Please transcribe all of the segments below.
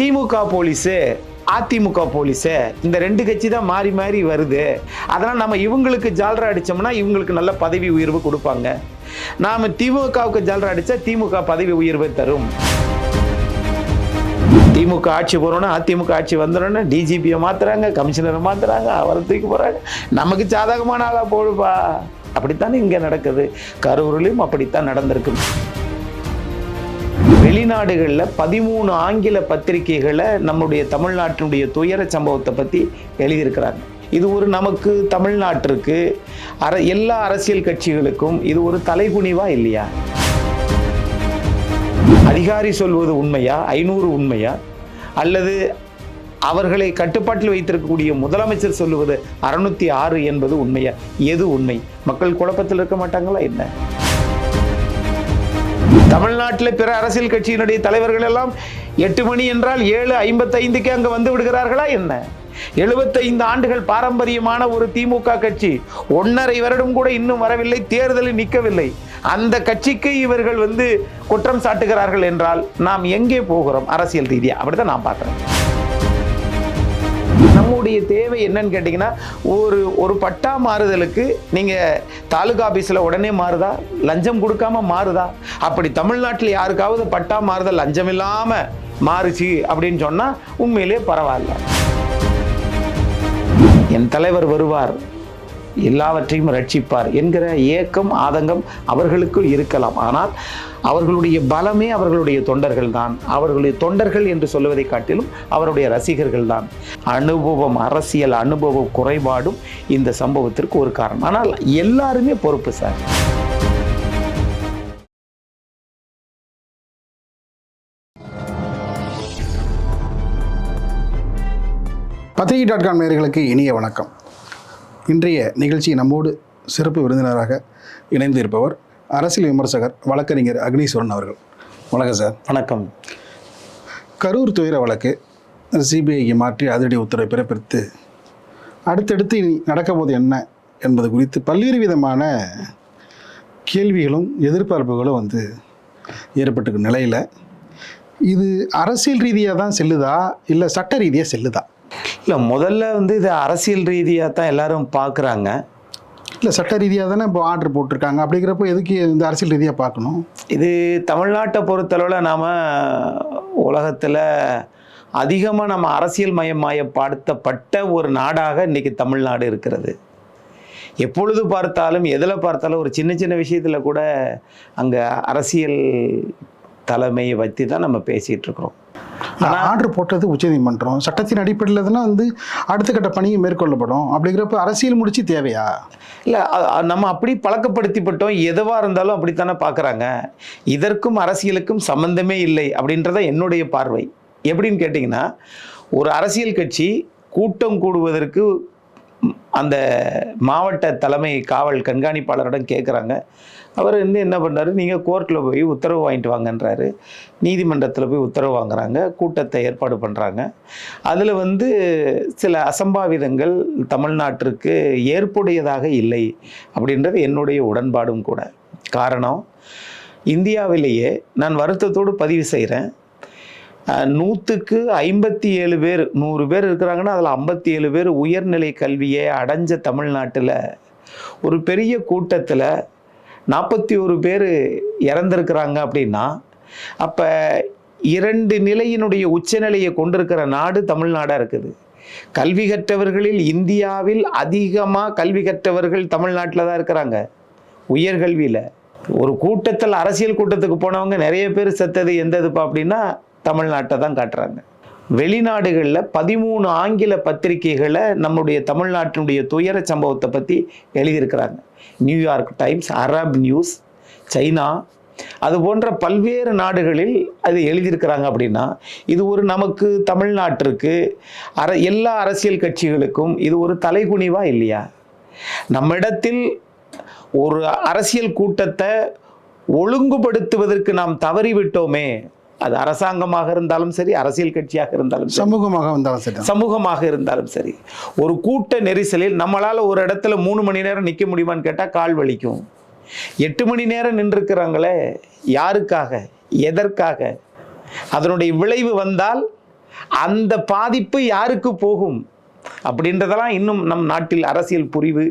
திமுக police AIADMK police இந்த ரெண்டு கட்சி தான் மாறி மாறி வருது. அதனால் நம்ம இவங்களுக்கு ஜால்ரா அடித்தோம்னா இவங்களுக்கு நல்ல பதவி உயர்வு கொடுப்பாங்க. நாம் திமுகவுக்கு ஜால்ரா அடித்தா திமுக பதவி உயர்வு தரும். திமுக ஆட்சி போகிறோன்னா அதிமுக ஆட்சி வந்துடணும் டிஜிபியை மாத்துறாங்க கமிஷனரை மாத்துறாங்க அவரை தூக்கி போகிறாங்க நமக்கு சாதகமான ஆளாக போடுப்பா. அப்படித்தானே இங்கே நடக்குது. கரூர்லேயும் அப்படித்தான் நடந்திருக்கு. வெளிநாடுகளில் பதிமூணு ஆங்கில பத்திரிகைகளை நம்முடைய தமிழ்நாட்டினுடைய துயர சம்பவத்தை பற்றி எழுதியிருக்கிறாங்க. இது ஒரு நமக்கு தமிழ்நாட்டிற்கு அர எல்லா அரசியல் கட்சிகளுக்கும் இது ஒரு தலைகுனிவா இல்லையா? அதிகாரி சொல்வது உண்மையா? ஐநூறு உண்மையா? அல்லது அவர்களை கட்டுப்பாட்டில் வைத்திருக்கக்கூடிய முதலமைச்சர் சொல்லுவது அறுநூத்தி ஆறு என்பது உண்மையா? எது உண்மை? மக்கள் குழப்பத்தில் இருக்க மாட்டாங்களா என்ன? தமிழ்நாட்டில் பிற அரசியல் கட்சியினுடைய தலைவர்கள் எல்லாம் எட்டு மணி என்றால் ஏழு ஐம்பத்தைந்துக்கு அங்கே வந்து விடுகிறார்களா என்ன? எழுபத்தைந்து ஆண்டுகள் பாரம்பரியமான ஒரு திமுக கட்சி ஒன்னரை வருடம் கூட இன்னும் வரவில்லை தேர்தலில் நிற்கவில்லை. அந்த கட்சிக்கு இவர்கள் வந்து குற்றம் சாட்டுகிறார்கள் என்றால் நாம் எங்கே போகிறோம்? அரசியல் ரீதியாக அப்படி தான் நான் பார்க்குறேன். அதனுடைய தேவை என்னன்னு கேட்டிங்கன்னா ஒரு ஒரு பட்டா மாறுதலுக்கு நீங்கள் தாலுகா ஆஃபீஸில் உடனே மாறுதா? லஞ்சம் கொடுக்காம மாறுதா? அப்படி தமிழ்நாட்டில் யாருக்காவது பட்டா மாறுதல் லஞ்சம் இல்லாமல் மாறுச்சு அப்படின்னு சொன்னால் உண்மையிலே பரவாயில்ல. என் தலைவர் வருவார். எல்லாவற்றையும் ரட்சிப்பார் என்கிற ஏக்கம் ஆதங்கம் அவர்களுக்குள் இருக்கலாம். ஆனால் அவர்களுடைய பலமே அவர்களுடைய தொண்டர்கள் தான் அவர்களுடைய தொண்டர்கள் என்று சொல்லுவதை காட்டிலும் அவருடைய ரசிகர்கள் தான் அனுபவம் அரசியல் அனுபவம் குறைபாடும் இந்த சம்பவத்திற்கு ஒரு காரணம். ஆனால் எல்லாருமே பொறுப்பு சார். பத்திரிகை டாட் காம் இனிய வணக்கம். இன்றைய நிகழ்ச்சி நம்மோடு சிறப்பு விருந்தினராக இணைந்து இருப்பவர் அரசியல் விமர்சகர் வழக்கறிஞர் அக்னீஸ்வரன் அவர்கள். வணக்கம் சார். வணக்கம். கரூர் துயர வழக்கு சிபிஐக்கு மாற்றி அதிரடி உத்தரவை பிறப்பித்து அடுத்தடுத்து இனி நடக்க போது என்ன என்பது குறித்து பல்வேறு விதமான கேள்விகளும் எதிர்பார்ப்புகளும் வந்து ஏற்பட்டிருக்க நிலையில் இது அரசியல் ரீதியாக தான் செல்லுதா இல்லை சட்ட ரீதியாக செல்லுதா? இல்லை முதல்ல வந்து இது அரசியல் ரீதியாக தான் எல்லாரும் பார்க்குறாங்க இல்லை சட்ட ரீதியாக தானே இப்போ ஆர்டர் போட்டிருக்காங்க. அப்படிங்கிறப்போ எதுக்கு இந்த அரசியல் ரீதியாக பார்க்கணும்? இது தமிழ்நாட்டை பொறுத்தளவில் நாம் உலகத்தில் அதிகமாக நம்ம அரசியல் மயமாயப்படுத்தப்பட்ட ஒரு நாடாக இன்னைக்கு தமிழ்நாடு இருக்கிறது. எப்பொழுது பார்த்தாலும் எதில் பார்த்தாலும் ஒரு சின்ன சின்ன விஷயத்தில் கூட அங்கே அரசியல் தலைமையை வச்சு தான் நம்ம பேசிகிட்டு இருக்கிறோம். ஆர்டர் போட்டது உச்சநீதிமன்றம் சட்டத்தின் அடிப்படையில் தானே வந்து அடுத்த கட்ட பணியும் மேற்கொள்ளப்படும். அப்படிங்கிறப்ப அரசியல் முடிச்சு தேவையா? இல்லை நம்ம அப்படி பழக்கப்படுத்திப்பட்டோம். எதுவாக இருந்தாலும் அப்படித்தானே பார்க்குறாங்க இதற்கும் அரசியலுக்கும் சம்பந்தமே இல்லை அப்படின்றத என்னுடைய பார்வை. எப்படின்னு கேட்டிங்கன்னா ஒரு அரசியல் கட்சி கூட்டம் கூடுவதற்கு அந்த மாவட்ட தலைமை காவல் கண்காணிப்பாளரிடம் கேட்குறாங்க அவர் வந்து என்ன பண்ணுறாரு நீங்கள் கோர்ட்டில் போய் உத்தரவு வாங்கிட்டு வாங்கன்றாரு. நீதிமன்றத்தில் போய் உத்தரவு வாங்குறாங்க. கூட்டத்தை ஏற்பாடு பண்ணுறாங்க அதில் வந்து சில அசம்பாவிதங்கள் தமிழ்நாட்டிற்கு ஏற்புடையதாக இல்லை அப்படின்றது என்னுடைய உடன்பாடும் கூட. காரணம் இந்தியாவிலேயே நான் வருத்தத்தோடு பதிவு செய்கிறேன் நூற்றுக்கு ஐம்பத்தி ஏழு பேர் நூறு பேர் இருக்கிறாங்கன்னா அதில் ஐம்பத்தி ஏழு பேர் உயர்நிலை கல்வியை அடைஞ்ச தமிழ்நாட்டில் ஒரு பெரிய கூட்டத்தில் நாற்பத்தி ஒரு பேர் இறந்துருக்கிறாங்க அப்படின்னா அப்போ இரண்டு நிலையினுடைய உச்சநிலையை கொண்டிருக்கிற நாடு தமிழ்நாடாக இருக்குது. கல்வி கற்றவர்களில் இந்தியாவில் அதிகமாக கல்வி கற்றவர்கள் தமிழ்நாட்டில் தான் இருக்கிறாங்க. உயர்கல்வியில். ஒரு கூட்டத்தில் அரசியல் கூட்டத்துக்கு போனவங்க நிறைய பேர் செத்தது எந்த இதுப்பா அப்படின்னா தமிழ்நாட்டை தான் காட்டுறாங்க. வெளிநாடுகளில் பதிமூணு ஆங்கில பத்திரிகைகளை நம்முடைய தமிழ்நாட்டினுடைய துயர சம்பவத்தை பற்றி எழுதியிருக்கிறாங்க. New York Times Arab News China. அது போன்ற பல்வேறு நாடுகளில் அது எழுதியிருக்கிறாங்க அப்படின்னா இது ஒரு நமக்கு தமிழ்நாட்டிற்கு அர எல்லா அரசியல் கட்சிகளுக்கும் இது ஒரு தலைகுனிவா இல்லையா? நம்மிடத்தில் ஒரு அரசியல் கூட்டத்தை ஒழுங்குபடுத்துவதற்கு நாம் தவறிவிட்டோமே அது அரசாங்கமாக இருந்தாலும் சரி அரசியல் கட்சியாக இருந்தாலும் சமூகமாக வந்தாலும் சரி. சமூகமாக இருந்தாலும் சரி. ஒரு கூட்ட நெரிசலில் நம்மளால் ஒரு இடத்துல மூணு மணி நேரம் நிற்க முடியுமான்னு கேட்டால் கால் வலிக்கும். எட்டு மணி நேரம் நின்றுக்கிறாங்களே யாருக்காக எதற்காக? அதனுடைய விளைவு வந்தால் அந்த பாதிப்பு யாருக்கு போகும்? அப்படின்றதெல்லாம் இன்னும் நம் நாட்டில் அரசியல் புரிவு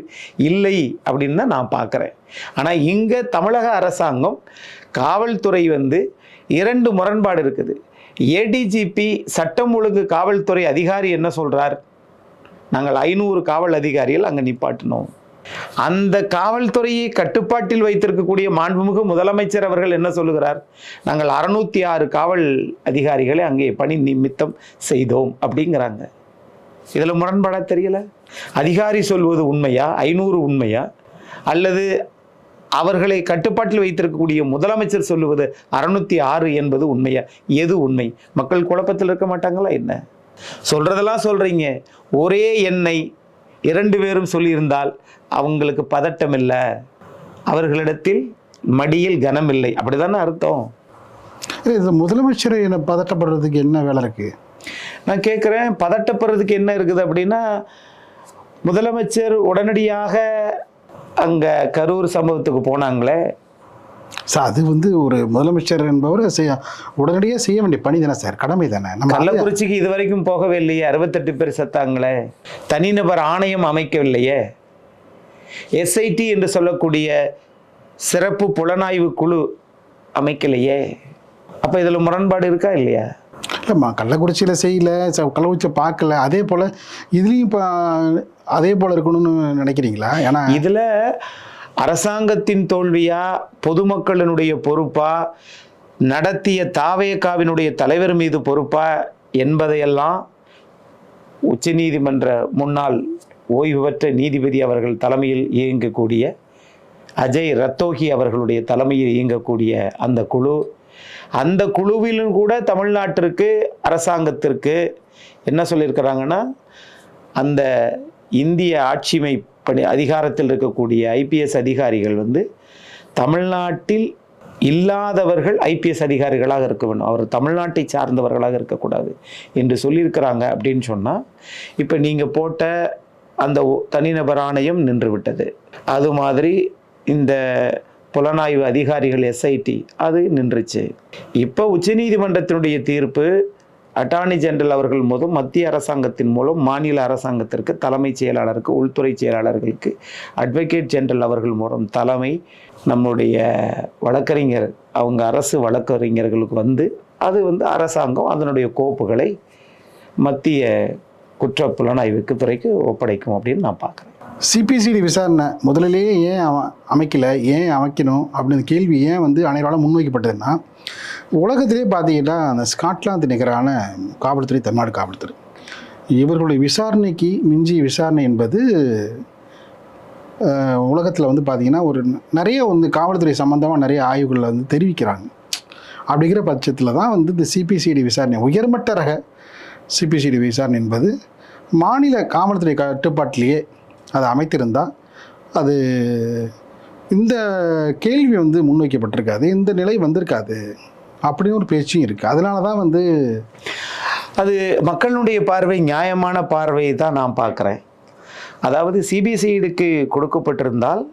இல்லை அப்படின்னு தான் நான் பார்க்குறேன். ஆனால் இங்கே தமிழக அரசாங்கம் காவல்துறை வந்து இரண்டு முரண்பாடு இருக்குது. ஏடிஜிபி சட்டம் ஒழுங்கு காவல்துறை அதிகாரி என்ன சொல்கிறார் நாங்கள் ஐநூறு காவல் அதிகாரிகள் அங்கே நிப்பாட்டினோம். அந்த காவல்துறையை கட்டுப்பாட்டில் வைத்திருக்கக்கூடிய மாண்புமிகு முதலமைச்சர் அவர்கள் என்ன சொல்லுகிறார்? நாங்கள் அறுநூத்தி ஆறு காவல் அதிகாரிகளை அங்கே பணி நிமித்தம் செய்தோம் அப்படிங்கிறாங்க. இதில் முரண்பாடாக தெரியல? அதிகாரி சொல்வது உண்மையா? ஐநூறு உண்மையா? அல்லது அவர்களை கட்டுப்பாட்டில் வைத்திருக்கக்கூடிய முதலமைச்சர் சொல்லுவது அறுநூத்தி ஆறு என்பது உண்மையா? எது உண்மை? மக்கள் குழப்பத்தில் இருக்க மாட்டாங்களா என்ன? சொல்றதெல்லாம் சொல்றீங்க. ஒரே எண்ணெய் இரண்டு பேரும் சொல்லியிருந்தால் அவங்களுக்கு பதட்டம் இல்லை. அவர்களிடத்தில் மடியில் கனம் இல்லை. அப்படிதானே அர்த்தம்? இது முதலமைச்சர் என்ன பதட்டப்படுறதுக்கு என்ன வேலை இருக்கு? நான் கேட்குறேன் பதட்டப்படுறதுக்கு என்ன இருக்குது அப்படின்னா முதலமைச்சர் உடனடியாக அங்கே கரூர் சம்பவத்துக்கு போனாங்களே? சார் அது வந்து ஒரு முதலமைச்சர் என்பவர் செய்ய உடனடியாக செய்ய வேண்டிய பணி தானே சார்? கடமை தானே. நம்ம கள்ளக்குறிச்சிக்கு இது வரைக்கும் போகவே இல்லையே? அறுபத்தெட்டு பேர் செத்தாங்களே? தனிநபர் ஆணையம் அமைக்கவில்லையே? எஸ்ஐடி என்று சொல்லக்கூடிய சிறப்பு புலனாய்வு குழு அமைக்கலையே? அப்போ இதில் முரண்பாடு இருக்கா இல்லையா? இல்லைம்மா கள்ளக்குறிச்சியில் செய்யல ச- கள்ளக்குறிச்சியை பார்க்கல. அதே போல் இதுலேயும் இப்போ அதே போல் இருக்கணும்னு நினைக்கிறீங்களா? ஏன்னா இதில் அரசாங்கத்தின் தோல்வியா பொதுமக்களினுடைய பொறுப்பா நடத்திய தாவேகாவினுடைய தலைவர் மீது பொறுப்பா என்பதையெல்லாம் உச்சநீதிமன்ற முன்னாள் ஓய்வு பெற்ற நீதிபதி அவர்கள் தலைமையில் இயங்கக்கூடிய அஜய் ரத்தோகி அவர்களுடைய தலைமையில் இயங்கக்கூடிய அந்த குழு அந்த குழுவிலும் கூட தமிழ்நாட்டிற்கு அரசாங்கத்திற்கு என்ன சொல்லியிருக்கிறாங்கன்னா அந்த இந்திய ஆட்சிமை பணி அதிகாரத்தில் இருக்கக்கூடிய ஐபிஎஸ் அதிகாரிகள் வந்து தமிழ்நாட்டில் இல்லாதவர்கள் ஐபிஎஸ் அதிகாரிகளாக இருக்க வேண்டும். அவர் தமிழ்நாட்டை சார்ந்தவர்களாக இருக்கக்கூடாது என்று சொல்லியிருக்கிறாங்க அப்படின்னு சொன்னால் இப்போ நீங்கள் போட்ட அந்த ஒ- தனிநபர் ஆணையம் நின்று விட்டது அது மாதிரி இந்த புலனாய்வு அதிகாரிகள் எஸ்ஐடி அது நின்றுச்சு. இப்போ உச்சநீதிமன்றத்தினுடைய தீர்ப்பு அட்டார்னி ஜெனரல் அவர்கள் மூலம் மத்திய அரசாங்கத்தின் மூலம் மாநில அரசாங்கத்திற்கு தலைமைச் செயலாளருக்கு உள்துறை செயலாளர்களுக்கு அட்வொகேட் ஜெனரல் அவர்கள் மூலம் தலைமை நம்முடைய வழக்கறிஞர் அவங்க அரசு வழக்கறிஞர்களுக்கு வந்து அது வந்து அரசாங்கம் அதனுடைய கோப்புகளை மத்திய குற்ற புலனாய்வுக்கு துறைக்கு ஒப்படைக்கும் அப்படின்னு நான் பார்க்குறேன். சிபிசிடி விசாரணை. முதலிலேயே ஏன் அவ அமைக்கல? ஏன் அமைக்கணும்? அப்படின்ற கேள்வி ஏன் வந்து அனைவராலும் முன்வைக்கப்பட்டதுன்னா உலகத்திலே பார்த்தீங்கன்னா அந்த ஸ்காட்லாந்து நிகரான காவல்துறை தமிழ்நாடு காவல்துறை. இவர்களுடைய விசாரணைக்கு மிஞ்சிய விசாரணை என்பது உலகத்தில் வந்து பார்த்திங்கன்னா ஒரு நிறைய வந்து காவல்துறை சம்மந்தமாக நிறைய ஆய்வுகளில் வந்து தெரிவிக்கிறாங்க. அப்படிங்கிற பட்சத்தில் தான் வந்து இந்த சிபிசிடி விசாரணை. உயர்மட்ட ரக சிபிசிடி விசாரணை என்பது மாநில காவல்துறை கட்டுப்பாட்டிலேயே அதை அமைத்திருந்தால் அது இந்த கேள்வி வந்து முன்வைக்கப்பட்டிருக்காது இந்த நிலை வந்திருக்காது அப்படின்னு ஒரு பேச்சும் இருக்குது அதனால தான் வந்து அது மக்களுடைய பார்வை நியாயமான பார்வையை தான் நான் பார்க்குறேன். அதாவது சிபிசிஐடிக்கு கொடுக்கப்பட்டிருந்தால்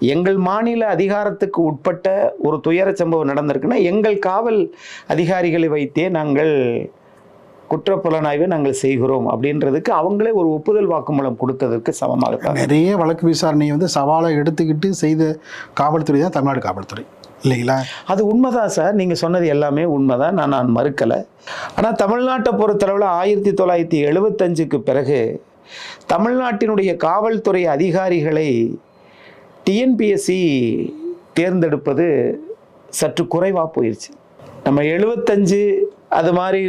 எங்கள் மாநில அதிகாரத்துக்கு உட்பட்ட ஒரு துயர சம்பவம் நடந்திருக்குன்னா எங்கள் காவல் அதிகாரிகளை வைத்தே நாங்கள் குற்றப்புலனாய்வை நாங்கள் செய்கிறோம் அப்படின்றதுக்கு அவங்களே ஒரு ஒப்புதல் வாக்குமூலம் கொடுத்ததற்கு சமமாகத்தான் நிறைய வழக்கு விசாரணையை வந்து சவாலாக எடுத்துக்கிட்டு செய்த காவல்துறை தான் தமிழ்நாடு காவல்துறை. இல்லைங்களா? அது உண்மைதான் சார். நீங்கள் சொன்னது எல்லாமே உண்மைதான். நான் நான் மறுக்கலை. ஆனால் தமிழ்நாட்டை பொறுத்தளவில் ஆயிரத்தி தொள்ளாயிரத்தி எழுபத்தஞ்சுக்கு பிறகு தமிழ்நாட்டினுடைய காவல்துறை அதிகாரிகளை டிஎன்பிஎஸ்சி தேர்ந்தெடுப்பது சற்று குறைவாக போயிடுச்சு நம்ம எழுபத்தஞ்சு அது மாதிரி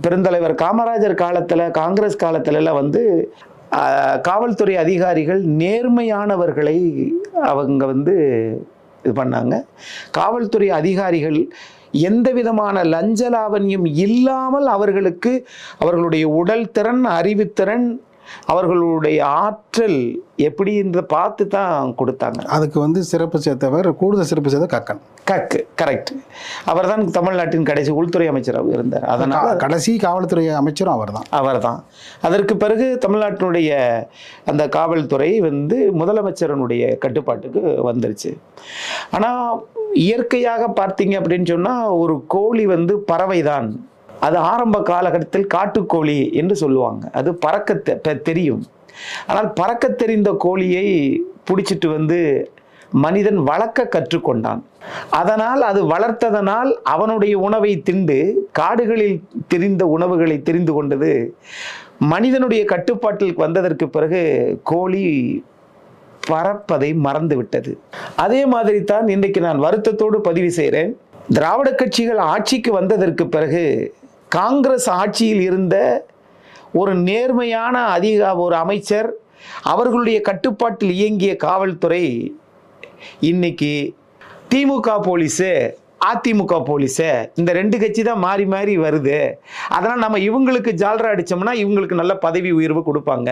பெருந்தலைவர் காமராஜர் காலத்தில் காங்கிரஸ் காலத்துலலாம் வந்து காவல்துறை அதிகாரிகள் நேர்மையானவர்களை அவங்க வந்து இது பண்ணாங்க. காவல்துறை அதிகாரிகள் எந்த விதமான லஞ்ச லாவண்யம் இல்லாமல் அவர்களுக்கு அவர்களுடைய உடல் திறன் அறிவுத்திறன் அவர்களுடைய ஆற்றல் எப்படின்ற பார்த்து தான் கொடுத்தாங்க. அதுக்கு வந்து சிறப்பு சேர்த்தவர் கூடுதல் சிறப்பு சேர்த்த கக்கன். கக்கு கரெக்ட் அவர்தான் தமிழ்நாட்டின் கடைசி உள்துறை அமைச்சராக இருந்தார். அதனால் கடைசி காவல்துறை அமைச்சரும் அவர் தான் அவர்தான். அதற்கு பிறகு தமிழ்நாட்டினுடைய அந்த காவல்துறை வந்து முதலமைச்சரனுடைய கட்டுப்பாட்டுக்கு வந்துருச்சு. ஆனால் இயற்கையாக பார்த்தீங்க அப்படின்னு சொன்னால் ஒரு கோழி வந்து பறவை தான் அது ஆரம்ப காலகட்டத்தில் காட்டுக்கோழி என்று சொல்லுவாங்க. அது பறக்க தெ- பெ- தெரியும். ஆனால் பறக்க தெரிந்த கோழியை பிடிச்சிட்டு வந்து மனிதன் வளர்க்க கற்றுக்கொண்டான். அதனால் அது வளர்த்ததனால் அவனுடைய உணவை திண்டு காடுகளில் தெரிந்த உணவுகளை தெரிந்து கொண்டது மனிதனுடைய கட்டுப்பாட்டில் வந்ததற்கு பிறகு கோழி பறப்பதை மறந்து விட்டது. அதே மாதிரி தான் இன்றைக்கு நான் வருத்தத்தோடு பதிவு செய்கிறேன். திராவிட கட்சிகள் ஆட்சிக்கு வந்ததற்கு பிறகு காங்கிரஸ் ஆட்சியில் இருந்த ஒரு நேர்மையான அதிக ஒரு அமைச்சர் அவர்களுடைய கட்டுப்பாட்டில் இயங்கிய காவல்துறை இன்னைக்கு திமுக போலீஸு அதிமுக போலீஸு இந்த ரெண்டு கட்சி தான் மாறி மாறி வருது. அதனால் நம்ம இவங்களுக்கு ஜால்ரா அடித்தோம்னா இவங்களுக்கு நல்ல பதவி உயர்வு கொடுப்பாங்க.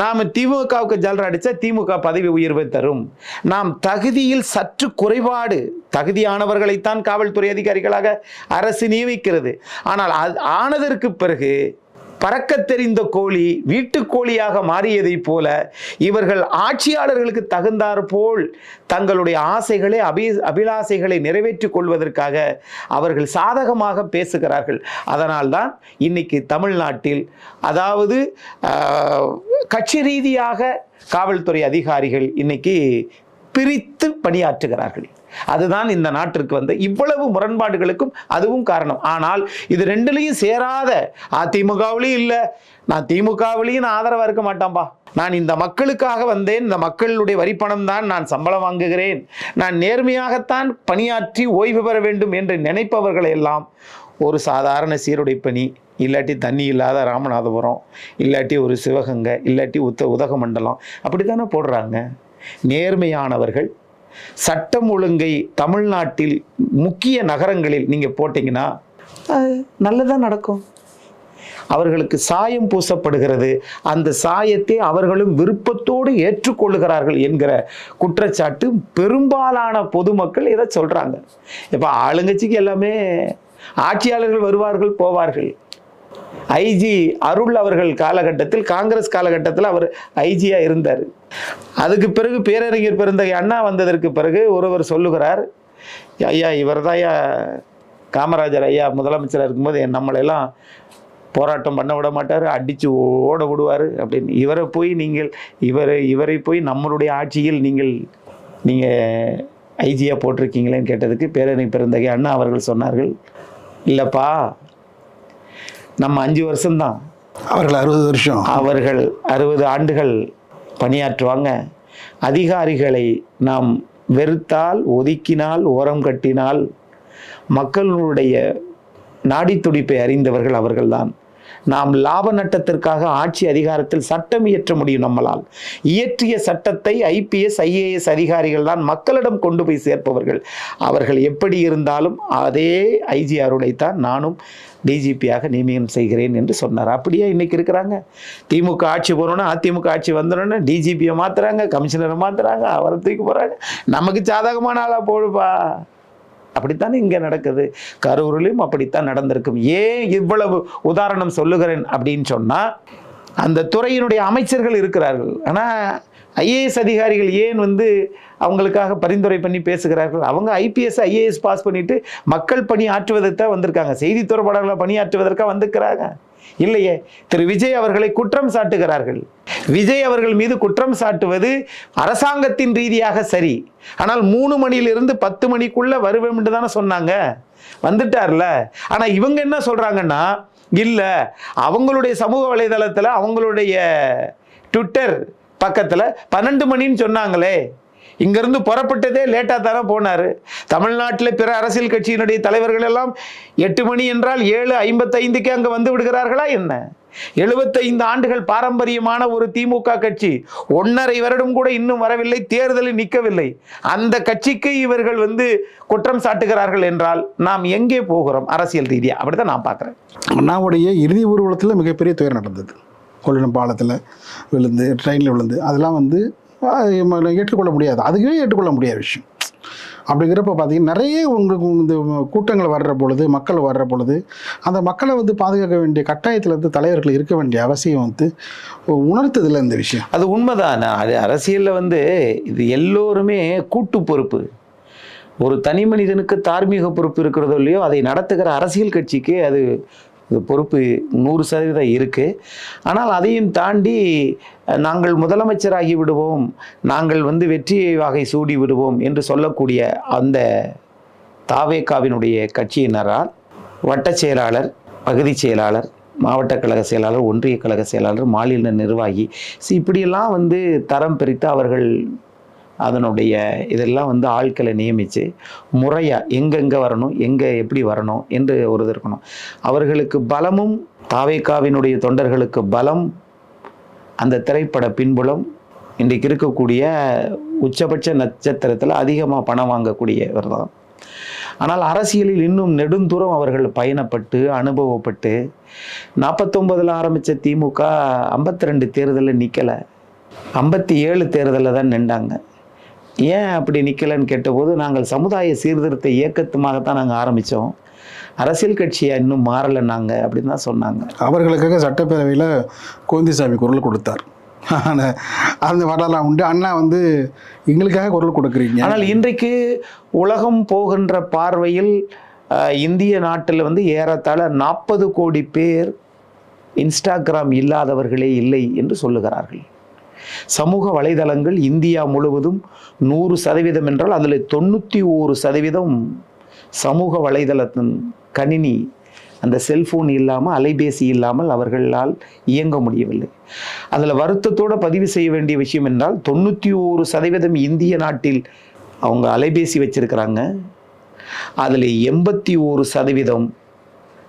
நாம் திமுகவுக்கு ஜால்ரா அடித்தா திமுக பதவி உயர்வு தரும். நாம் தகுதியில் சற்று குறைபாடு தகுதியானவர்களைத்தான் காவல்துறை அதிகாரிகளாக அரசு நியமிக்கிறது. ஆனால் அது ஆனதற்கு பிறகு பறக்க தெரிந்த கோழி வீட்டுக்கோழியாக மாறியதைப் போல இவர்கள் ஆட்சியாளர்களுக்கு தகுந்தாற் போல் தங்களுடைய ஆசைகளை அபி அபிலாசைகளை நிறைவேற்றிக் கொள்வதற்காக அவர்கள் சாதகமாக பேசுகிறார்கள். அதனால்தான் இன்னைக்கு தமிழ்நாட்டில் அதாவது கட்சி ரீதியாக காவல்துறை அதிகாரிகள் இன்னைக்கு பிரித்து பணியாற்றுகிறார்கள். அதுதான் இந்த நாட்டிற்கு வந்த இவ்வளவு முரண்பாடுகளுக்கும் அதுவும் காரணம். ஆனால் இது ரெண்டுலையும் சேராத அதிமுகவிலையும் இல்லை. நான் திமுகவிலையும் நான் ஆதரவாக இருக்க மாட்டான்பா. நான் இந்த மக்களுக்காக வந்தேன். இந்த மக்களுடைய வரிப்பணம் தான் நான் சம்பளம் வாங்குகிறேன். நான் நேர்மையாகத்தான் பணியாற்றி ஓய்வு பெற வேண்டும் என்று நினைப்பவர்களை எல்லாம் ஒரு சாதாரண சீருடை பணி இல்லாட்டி தண்ணி இல்லாத ராமநாதபுரம் இல்லாட்டி ஒரு சிவகங்கை இல்லாட்டி உத்த உதகமண்டலம் அப்படி தானே போடுறாங்க? நேர்மையானவர்கள். சட்டம் ஒழுங்கை தமிழ்நாட்டில் முக்கிய நகரங்களில் நீங்கள் போட்டிங்கன்னா நல்லதாக நடக்கும். அவர்களுக்கு சாயம் பூசப்படுகிறது. அந்த சாயத்தை அவர்களும் விருப்பத்தோடு ஏற்றுக்கொள்ளுகிறார்கள் என்கிற குற்றச்சாட்டு பெரும்பாலான பொதுமக்கள் இதை சொல்றாங்க. இப்போ ஆளுங்கட்சிக்கு எல்லாமே ஆட்சியாளர்கள் வருவார்கள் போவார்கள். ஐஜி அருள் அவர்கள் காலகட்டத்தில் காங்கிரஸ் காலகட்டத்தில் அவர் ஐஜியாக இருந்தார். அதுக்கு பிறகு பேரறிஞர் பெருந்தகை அண்ணா வந்ததற்கு பிறகு ஒருவர் சொல்லுகிறார் ஐயா இவர் காமராஜர் ஐயா முதலமைச்சராக இருக்கும்போது நம்மளெல்லாம் போராட்டம் பண்ண விட மாட்டார் அடித்து ஓட விடுவார் அப்படின்னு. இவரை போய் நீங்கள் இவரை இவரை போய் நம்மளுடைய ஆட்சியில் நீங்கள் நீங்கள் ஐஜியாக போட்டிருக்கீங்களேன்னு கேட்டதுக்கு பேரணி பெருந்தகை அண்ணா அவர்கள் சொன்னார்கள் இல்லைப்பா நம்ம அஞ்சு வருஷம்தான். அவர்கள் அறுபது வருஷம். அவர்கள் அறுபது ஆண்டுகள் பணியாற்றுவாங்க. அதிகாரிகளை நாம் வெறுத்தால் ஒதுக்கினால் ஓரம் கட்டினால் மக்களுடைய நாடி துடிப்பை அறிந்தவர்கள் அவர்கள்தான். நாம் லாப நட்டத்திற்காக ஆட்சி அதிகாரத்தில் சட்டம் இயற்ற முடியும் நம்மளால். இயற்றிய சட்டத்தை ஐபிஎஸ் ஐஏஎஸ் அதிகாரிகள் தான் மக்களிடம் கொண்டு போய் சேர்ப்பவர்கள். அவர்கள் எப்படி இருந்தாலும் அதே ஐஜிஆருடைய தான் நானும் டிஜிபியாக நியமனம் செய்கிறேன் என்று சொன்னார். அப்படியே இன்னைக்கு இருக்கிறாங்க. திமுக ஆட்சி போனோன்னா அதிமுக ஆட்சி வந்தோடனே டிஜிபியை மாத்துறாங்க கமிஷனரை மாத்துறாங்க அவரை தூக்கி போகிறாங்க நமக்கு சாதகமான ஆளாக போடுப்பா. அப்படித்தானே இங்கே நடக்குது. கரூரிலும் அப்படித்தான் நடந்திருக்கும். ஏன் இவ்வளவு உதாரணம் சொல்லுகிறேன் அப்படின்னு சொன்னால் அந்த துறையினுடைய அமைச்சர்கள் இருக்கிறார்கள். ஆனால் ஐஏஎஸ் அதிகாரிகள் ஏன் வந்து அவங்களுக்காக பரிந்துரை பண்ணி பேசுகிறார்கள்? அவங்க ஐபிஎஸ் ஐஏஎஸ் பாஸ் பண்ணிட்டு மக்கள் பணி ஆற்றுவதற்கு தான் வந்திருக்காங்க. செய்தி தொடர்பாளர்களை பணியாற்றுவதற்காக வந்திருக்கிறாங்க. இல்லையே. திரு. விஜய் அவர்களை குற்றம் சாட்டுகிறார்கள். விஜய் அவர்கள் மீது குற்றம் சாட்டுவது அரசாங்கத்தின் ரீதியாக சரி. ஆனால் மூணு மணியிலிருந்து பத்து மணிக்குள்ள வருவேன் என்று தானே சொன்னாங்க. வந்துட்டார்ல. ஆனால் இவங்க என்ன சொல்றாங்கன்னா இல்லை அவங்களுடைய சமூக வலைதளத்தில் அவங்களுடைய ட்விட்டர் பக்கத்தில் பன்னெண்டு மணின்னு சொன்னாங்களே. இங்கேருந்து புறப்பட்டதே லேட்டாக தானே போனார். தமிழ்நாட்டில் பிற அரசியல் கட்சியினுடைய தலைவர்கள் எல்லாம் எட்டு மணி என்றால் ஏழு ஐம்பத்தைந்துக்கே அங்கே வந்து விடுகிறார்களா என்ன? எழுபத்தைந்து ஆண்டுகள் பாரம்பரியமான ஒரு திமுக கட்சி ஒன்றரை வருடம் கூட இன்னும் வரவில்லை தேர்தலில் நிற்கவில்லை அந்த கட்சிக்கு இவர்கள் வந்து குற்றம் சாட்டுகிறார்கள் என்றால் நாம் எங்கே போகிறோம்? அரசியல் ரீதியாக அப்படிதான் நான் பார்க்குறேன். அண்ணாவுடைய இறுதி ஊர்வலத்தில் மிகப்பெரிய துயர் நடந்தது. கொள்ளிடம் பாலத்தில் விழுந்து ட்ரெயினில் விழுந்து அதெல்லாம் வந்து ஏற்றுக்கொள்ள முடியாது. அதுவே ஏற்றுக்கொள்ள முடியாத விஷயம். அப்படிங்கிறப்ப பார்த்தீங்கன்னா நிறைய உங்களுக்கு இந்த கூட்டங்கள் வர்ற பொழுது மக்கள் வர்ற பொழுது அந்த மக்களை வந்து பாதுகாக்க வேண்டிய கட்டாயத்தில் வந்து தலைவர்கள் இருக்க வேண்டிய அவசியம் வந்து உணர்த்ததில்லை இந்த விஷயம். அது உண்மைதான்? அது அரசியலில் வந்து இது எல்லோருமே கூட்டு பொறுப்பு. ஒரு தனி மனிதனுக்கு தார்மீக பொறுப்பு இருக்கிறதோ இல்லையோ அதை நடத்துகிற அரசியல் கட்சிக்கு அது பொறுப்பு நூறு சதவீதம் இருக்குது ஆனால் அதையும் தாண்டி நாங்கள் முதலமைச்சராகி விடுவோம் நாங்கள் வந்து வெற்றி வகை சூடி விடுவோம் என்று சொல்லக்கூடிய அந்த தாவேக்காவினுடைய கட்சியினரால் வட்டச் செயலாளர் பகுதி செயலாளர் மாவட்ட கழக செயலாளர் ஒன்றிய கழக செயலாளர் மாநில நிர்வாகி இப்படியெல்லாம் வந்து தரம் பிரித்து அவர்கள் அதனுடைய இதெல்லாம் வந்து ஆட்களை நியமித்து முறையாக எங்கெங்கே வரணும் எங்கே எப்படி வரணும் என்று ஒரு இது இருக்கணும். அவர்களுக்கு பலமும் தாவேக்காவினுடைய தொண்டர்களுக்கு பலம் அந்த திரைப்பட பின்புலம் இன்றைக்கு இருக்கக்கூடிய உச்சபட்ச நட்சத்திரத்தில் அதிகமாக பணம் வாங்கக்கூடியவர் தான். ஆனால் அரசியலில் இன்னும் நெடுந்தூரம் அவர்கள் பயணப்பட்டு அனுபவப்பட்டு நாற்பத்தொம்பதில் ஆரம்பித்த திமுக ஐம்பத்தி ரெண்டு தேர்தலில் நிற்கலை ஐம்பத்தி ஏழு தேர்தலில் தான் நின்றாங்க. ஏன் அப்படி நிற்கலைன்னு கேட்டபோது நாங்கள் சமுதாய சீர்திருத்த இயக்கத்துமாகத்தான் நாங்கள் ஆரம்பித்தோம் அரசியல் கட்சியை இன்னும் மாறலை நாங்கள் அப்படின்னு தான் சொன்னாங்க. அவர்களுக்காக சட்டப்பேரவையில் கோவிந்தசாமி குரல் கொடுத்தார். அந்த வரலாறு உண்டு. அண்ணா வந்து எங்களுக்காக குரல் கொடுக்குறீங்க. ஆனால் இன்றைக்கு உலகம் போகின்ற பார்வையில் இந்திய நாட்டில் வந்து ஏறத்தாழ நாற்பது கோடி பேர் இன்ஸ்டாகிராம் இல்லாதவர்களே இல்லை என்று சொல்லுகிறார்கள். சமூக வலைதளங்கள் இந்தியா முழுவதும் நூறு சதவீதம் என்றால் அதில் தொண்ணூற்றி ஓரு சதவீதம் சமூக வலைதளத்தின் கணினி அந்த செல்போன் இல்லாமல் அலைபேசி இல்லாமல் அவர்களால் இயங்க முடியவில்லை. அதில் வருத்தத்தோடு பதிவு செய்ய வேண்டிய விஷயம் என்றால் தொண்ணூற்றி ஓரு சதவீதம் இந்திய நாட்டில் அவங்க அலைபேசி வச்சிருக்கிறாங்க. அதில் எண்பத்தி ஓரு சதவீதம்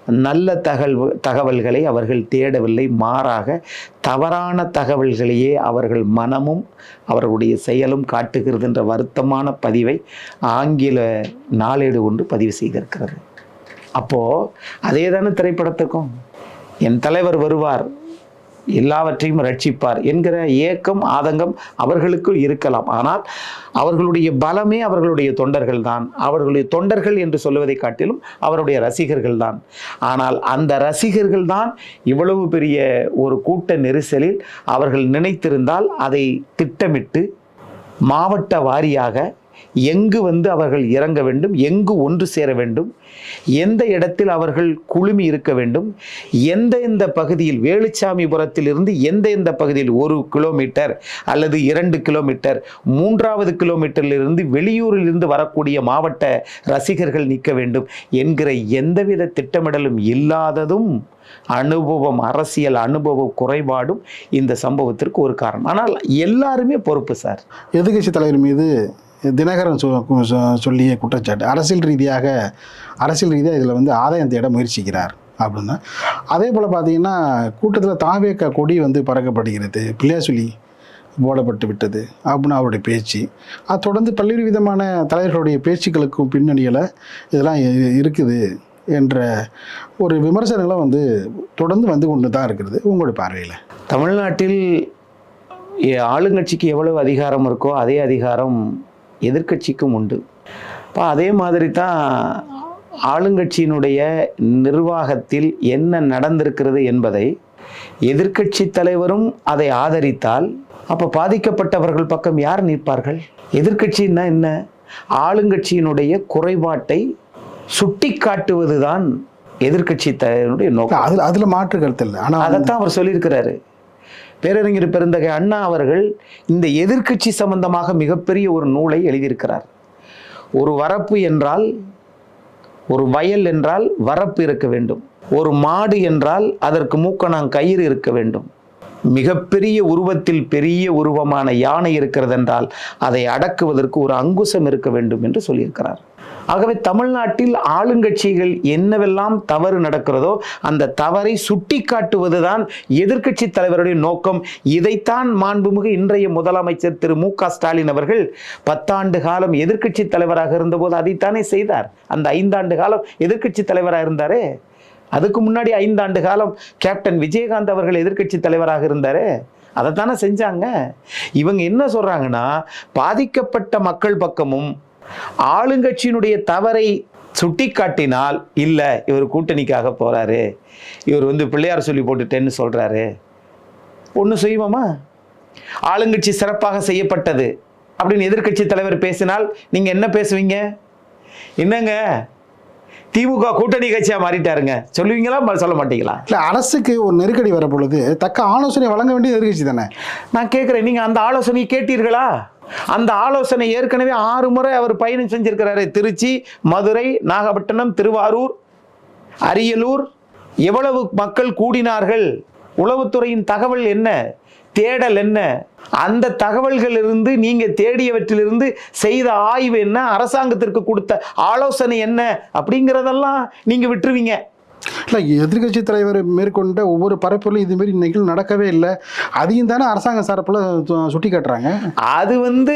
நல்ல தகவல் தகவல்களை அவர்கள் தேடவில்லை. மாறாக தவறான தகவல்களையே அவர்கள் மனமும் அவர்களுடைய செயலும் காட்டுகிறது என்ற வருத்தமான பதிவை ஆங்கில நாளேடு ஒன்று பதிவு செய்திருக்கிறது. அப்போது அதே தானே திரைப்படத்துக்கும் என் தலைவர் வருவார். எல்லாவற்றையும் ரட்சிப்பார் என்கிற ஏக்கம் ஆதங்கம் அவர்களுக்குள் இருக்கலாம். ஆனால் அவர்களுடைய பலமே அவர்களுடைய தொண்டர்கள் தான் அவர்களுடைய தொண்டர்கள் என்று சொல்லுவதை காட்டிலும் அவருடைய ரசிகர்கள் தான் ஆனால் அந்த ரசிகர்கள் தான் இவ்வளவு பெரிய ஒரு கூட்ட நெரிசலில் அவர்கள் நினைத்திருந்தால் அதை திட்டமிட்டு மாவட்ட வாரியாக எங்கு வந்து அவர்கள் இறங்க வேண்டும் எங்கு ஒன்று சேர வேண்டும் எந்த இடத்தில் அவர்கள் குழுமி இருக்க வேண்டும் எந்த எந்த பகுதியில் வேலுச்சாமிபுரத்தில் இருந்து எந்த எந்த பகுதியில் ஒரு கிலோமீட்டர் அல்லது இரண்டு கிலோமீட்டர் மூன்றாவது கிலோமீட்டரிலிருந்து வெளியூரிலிருந்து வரக்கூடிய மாவட்ட ரசிகர்கள் நிற்க வேண்டும் என்கிற எந்தவித திட்டமிடலும் இல்லாததும் அனுபவம் அரசியல் அனுபவ குறைபாடும் இந்த சம்பவத்திற்கு ஒரு காரணம். ஆனால் எல்லாருமே பொறுப்பு சார். எதிர்கட்சி தலைவர் மீது தினகரன் சொ- சொல்லிய குற்றச்சாட்டு. அரசியல் ரீதியாக அரசியல் ரீதியாக இதில் வந்து ஆதாயம் தேட முயற்சிக்கிறார் அப்படின்னா. அதே போல் பார்த்தீங்கன்னா கூட்டத்தில் தாவேக்க கொடி வந்து பறக்கப்படுகிறது. பிள்ளையாசுலி போடப்பட்டு விட்டது அப்படின்னு அவருடைய பேச்சு. அது தொடர்ந்து பல்வேறு விதமான தலைவர்களுடைய பேச்சுக்களுக்கும் பின்னணியில் இதெல்லாம் இருக்குது என்ற ஒரு விமர்சனங்களும் வந்து தொடர்ந்து வந்து கொண்டு தான் இருக்கிறது உங்களுடைய பார்வையில். தமிழ்நாட்டில் ஆளுங்கட்சிக்கு எவ்வளவு அதிகாரம் இருக்கோ அதே அதிகாரம் எதிர்க்கட்சிக்கும் உண்டு. இப்போ அதே மாதிரி தான் ஆளுங்கட்சியினுடைய நிர்வாகத்தில் என்ன நடந்திருக்கிறது என்பதை எதிர்க்கட்சி தலைவரும் அதை ஆதரித்தால் அப்போ பாதிக்கப்பட்டவர்கள் பக்கம் யார் நிற்பார்கள்? எதிர்க்கட்சின்னா என்ன? ஆளுங்கட்சியினுடைய குறைபாட்டை சுட்டி காட்டுவதுதான் எதிர்க்கட்சி தலைவனுடைய நோக்கம் அதில் அதில் மாற்று கருத்து இல்லை. ஆனால் அதைத்தான் அவர் சொல்லியிருக்கிறாரு. பேரறிஞர் பெருந்தகை அண்ணா அவர்கள் இந்த எதிர்க்கட்சி சம்பந்தமாக மிகப்பெரிய ஒரு நூலை எழுதியிருக்கிறார். ஒரு வரப்பு என்றால் ஒரு வயல் என்றால் வரப்பு இருக்க வேண்டும். ஒரு மாடு என்றால் அதற்கு மூக்கணாங் கயிறு இருக்க வேண்டும். மிகப்பெரிய உருவத்தில் பெரிய உருவமான யானை இருக்கிறது என்றால் அதை அடக்குவதற்கு ஒரு அங்குசம் இருக்க வேண்டும் என்று சொல்லியிருக்கிறார். ஆகவே தமிழ்நாட்டில் ஆளுங்கட்சிகள் என்னவெல்லாம் தவறு நடக்கிறதோ அந்த தவறை சுட்டி காட்டுவதுதான் எதிர்க்கட்சி தலைவருடைய நோக்கம். இதைத்தான் மாண்புமிகு இன்றைய முதலமைச்சர் திரு மு க ஸ்டாலின் அவர்கள் பத்தாண்டு காலம் எதிர்க்கட்சி தலைவராக இருந்தபோது அதைத்தானே செய்தார். அந்த ஐந்தாண்டு காலம் எதிர்க்கட்சி தலைவராக இருந்தாரே? அதுக்கு முன்னாடி ஐந்தாண்டு காலம் கேப்டன் விஜயகாந்த் அவர்கள் எதிர்க்கட்சி தலைவராக இருந்தாரே? அதைத்தானே செஞ்சாங்க. இவங்க என்ன சொல்றாங்கன்னா பாதிக்கப்பட்ட மக்கள் பக்கமும் ஆளுங்கட்சியினுடைய தவறை சுட்டிக்காட்டினால் இல்லை இவர் கூட்டணிக்காக போறாரு. இவர் வந்து பிள்ளையார் சொல்லி போட்டுட்டேன்னு சொல்றாரு. ஒன்று செய்வோமா? ஆளுங்கட்சி சிறப்பாக செய்யப்பட்டது அப்படின்னு எதிர்க்கட்சி தலைவர் பேசினால் நீங்கள் என்ன பேசுவீங்க? என்னங்க? திமுக கூட்டணி கட்சியா மாறிட்டாருங்க. சொல்லுவீங்களா? சொல்ல மாட்டீங்களா? இல்லை அரசுக்கு ஒரு நெருக்கடி வர பொழுது தக்க ஆலோசனை வழங்க வேண்டிய எதிர்கட்சி தானே நான் கேட்குறேன் நீங்க அந்த ஆலோசனையை கேட்டீர்களா? அந்த ஆலோசனை ஏற்கனவே ஆறு முறை அவர் பயணம் செஞ்சிருக்கிறாரு. திருச்சி மதுரை நாகப்பட்டினம் திருவாரூர் அரியலூர். எவ்வளவு மக்கள் கூடினார்கள்? உளவுத்துறையின் தகவல் என்ன? தேடல் என்ன? அந்த தகவல்களிலிருந்து நீங்கள் தேடியவற்றிலிருந்து செய்த ஆய்வு என்ன? அரசாங்கத்திற்கு கொடுத்த ஆலோசனை என்ன? அப்படிங்கிறதெல்லாம் நீங்கள் விட்டுருவீங்க. இல்லை எதிர்கட்சி தலைவர் மேற்கொண்ட ஒவ்வொரு பரப்பிலும் இதுமாரி நிகழ்வு நடக்கவே இல்லை. அதையும் தானே அரசாங்க சார்பில் சுட்டி காட்டுறாங்க? அது வந்து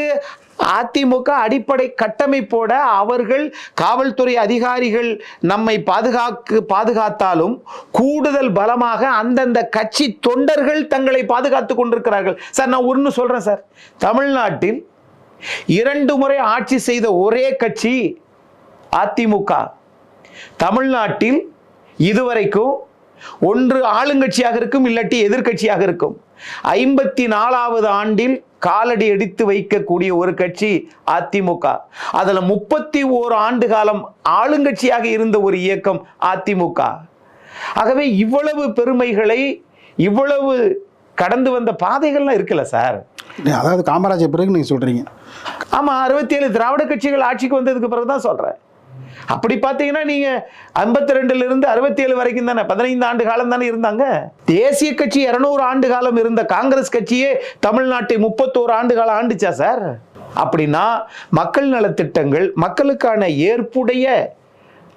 அதிமுக அடிப்படை கட்டமைப்போட அவர்கள் காவல்துறை அதிகாரிகள் நம்மை பாதுகாக்கு பாதுகாத்தாலும் கூடுதல் பலமாக அந்தந்த கட்சி தொண்டர்கள் தங்களை பாதுகாத்து கொண்டிருக்கிறார்கள். சார் நான் ஒன்று சொல்கிறேன் சார். தமிழ்நாட்டில் இரண்டு முறை ஆட்சி செய்த ஒரே கட்சி அதிமுக. தமிழ்நாட்டில் இதுவரைக்கும் ஒன்று ஆளுங்கட்சியாக இருக்கும் இல்லாட்டி எதிர்க்கட்சியாக இருக்கும். ஐம்பத்தி நாலாவது ஆண்டில் காலடி எடுத்து வைக்கக்கூடிய ஒரு கட்சி அதிமுக. அதுல முப்பத்தி ஓரு ஆண்டு காலம் ஆளுங்கட்சியாக இருந்த ஒரு இயக்கம் அதிமுக. ஆகவே இவ்வளவு பெருமைகளை இவ்வளவு கடந்து வந்த பாதைகள்லாம் இருக்குல்ல சார்? அதாவது காமராஜர் பிறகு நீங்கள் சொல்கிறீங்க ஆமா அறுபத்தி ஏழு திராவிட கட்சிகள் ஆட்சிக்கு வந்ததுக்கு பிறகு தான் சொல்றேன். அப்படி பார்த்தீங்கன்னா நீங்க ஐம்பத்தி ரெண்டுல இருந்து அறுபத்தி ஏழு வரைக்கும் தானே பதினைந்து ஆண்டு காலம் தானே இருந்தாங்க? தேசிய கட்சி இருநூறு ஆண்டு காலம் இருந்த காங்கிரஸ் கட்சியே தமிழ்நாட்டை முப்பத்தோரு ஆண்டு காலம் ஆண்டுச்சா சார்? அப்படின்னா மக்கள் நலத்திட்டங்கள் மக்களுக்கான ஏற்புடைய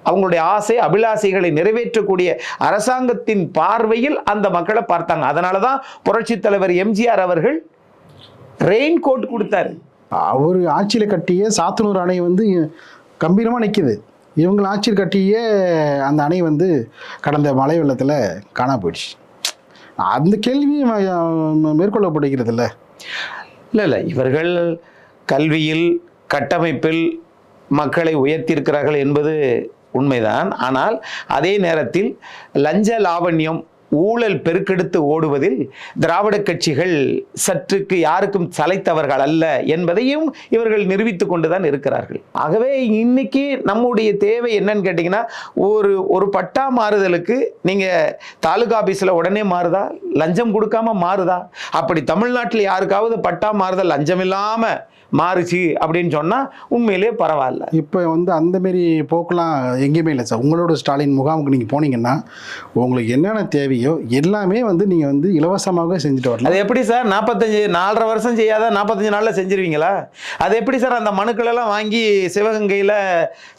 அவங்களுடைய ஆசை அபிலாசைகளை நிறைவேற்றக்கூடிய அரசாங்கத்தின் பார்வையில் அந்த மக்களை பார்த்தாங்க. அதனால தான் புரட்சித் தலைவர் எம்ஜிஆர் அவர்கள் ரெயின் கோட் கொடுத்தாரு. அவர் ஆட்சியில் கட்டிய சாத்தனூர் அணை வந்து கம்பீரமாக நிற்கிது இவங்களை ஆட்சி கட்டியே அந்த அணை வந்து கடந்த மழை வெள்ளத்தில் காணா போயிடுச்சு. அந்த கேள்வியும் மேற்கொள்ளப்படுகிறது இல்லை இல்லை இல்லை. இவர்கள் கல்வியில் கட்டமைப்பில் மக்களை உயர்த்தியிருக்கிறார்கள் என்பது உண்மைதான். ஆனால் அதே நேரத்தில் லஞ்ச லாவண்யம் ஊழல் பெருக்கெடுத்து ஓடுவதில் திராவிட கட்சிகள் சற்றுக்கு யாருக்கும் சளைத்தவர்கள் அல்ல என்பதையும் இவர்கள் நிரூபித்துக் கொண்டுதான் இருக்கிறார்கள். ஆகவே இன்னைக்கு நம்முடைய தேவை என்னன்னு கேட்டிங்கன்னா ஒரு ஒரு பட்டா மாறுதலுக்கு நீங்கள் தாலுகா ஆஃபீஸில் உடனே மாறுதா? லஞ்சம் கொடுக்காம மாறுதா? அப்படி தமிழ்நாட்டில் யாருக்காவது பட்டா மாறுதல் லஞ்சம் இல்லாமல் மாறுச்சு அப்படின்னு சொன்னால் உண்மையிலே பரவாயில்ல. இப்போ வந்து அந்த மாரி போக்கெலாம் எங்கேயுமே இல்லை சார். உங்களோட ஸ்டாலின் முகாமுக்கு நீங்கள் போனீங்கன்னா உங்களுக்கு என்னென்ன தேவையோ எல்லாமே வந்து நீங்கள் வந்து இலவசமாக செஞ்சுட்டு வரலாம். அது எப்படி சார்? நாற்பத்தஞ்சு நாலரை வருஷம் செய்யாத? நாற்பத்தஞ்சு நாளில் செஞ்சிருவீங்களா? அது எப்படி சார்? அந்த மனுக்கள் எல்லாம் வாங்கி சிவகங்கையில்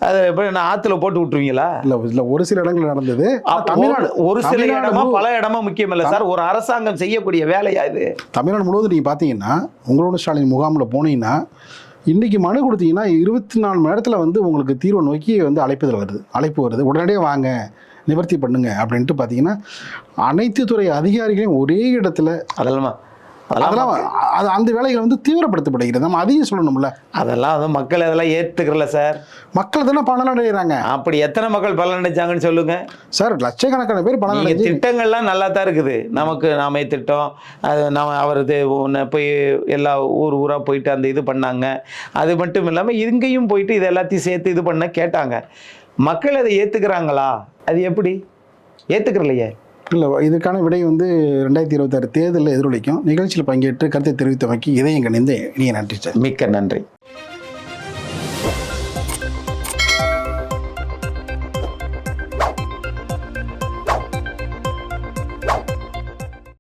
அது எப்படி நான் ஆற்றுல போட்டு விட்டுருவீங்களா? இல்லை இல்லை ஒரு சில இடங்கள் நடந்தது. தமிழ்நாடு ஒரு சில இடமா பல இடமா முக்கியம் இல்லை சார். ஒரு அரசாங்கம் செய்யக்கூடிய வேலையா இது? தமிழ்நாடு முழுவதும் நீங்கள் பார்த்தீங்கன்னா உங்களோட ஸ்டாலின் முகாமில் போனீங்கன்னா இன்றைக்கி மனு கொடுத்தீங்கன்னா இருபத்தி நாலு மணி நேரத்தில் வந்து உங்களுக்கு தீர்வை நோக்கி வந்து அழைப்புதல் வருது. அழைப்பு வருது. உடனடியாக வாங்க. நிவர்த்தி பண்ணுங்க அப்படின்ட்டு பார்த்தீங்கன்னா அனைத்து துறை அதிகாரிகளையும் ஒரே இடத்துல அதெல்லாம்? அதெல்லாம் அது அந்த வேலைகள் வந்து தீவிரப்படுத்தப்படுகிறது. நம்ம அதையும் சொல்லணும்ல. அதெல்லாம் அது மக்கள் அதெல்லாம் ஏற்றுக்கிறல சார். மக்கள் தானே பணம் அடைகிறாங்க அப்படி எத்தனை மக்கள் பலன் அடைஞ்சாங்கன்னு சொல்லுங்க. சார் லட்சக்கணக்கான பேர் அடைஞ்சு திட்டங்கள்லாம் நல்லா தான் இருக்குது. நமக்கு நாமே திட்டம். அது நாம அவரது உன்னை போய் எல்லா ஊர் ஊரா போயிட்டு அந்த இது பண்ணாங்க. அது மட்டும் இல்லாம இங்கேயும் போயிட்டு இது எல்லாத்தையும் சேர்த்து இது பண்ண கேட்டாங்க. மக்கள் அதை ஏத்துக்கிறாங்களா? அது எப்படி? ஏத்துக்கிறலையே? இல்லை இதுக்கான விடை வந்து ரெண்டாயிரத்தி இருபத்தாறு தேர்தலில் எதிரொலிக்கும். நிகழ்ச்சியில் பங்கேற்று கருத்தை தெரிவித்தமைக்கு இதயம் கணிந்து இனிய நன்றி சார். மிக்க நன்றி.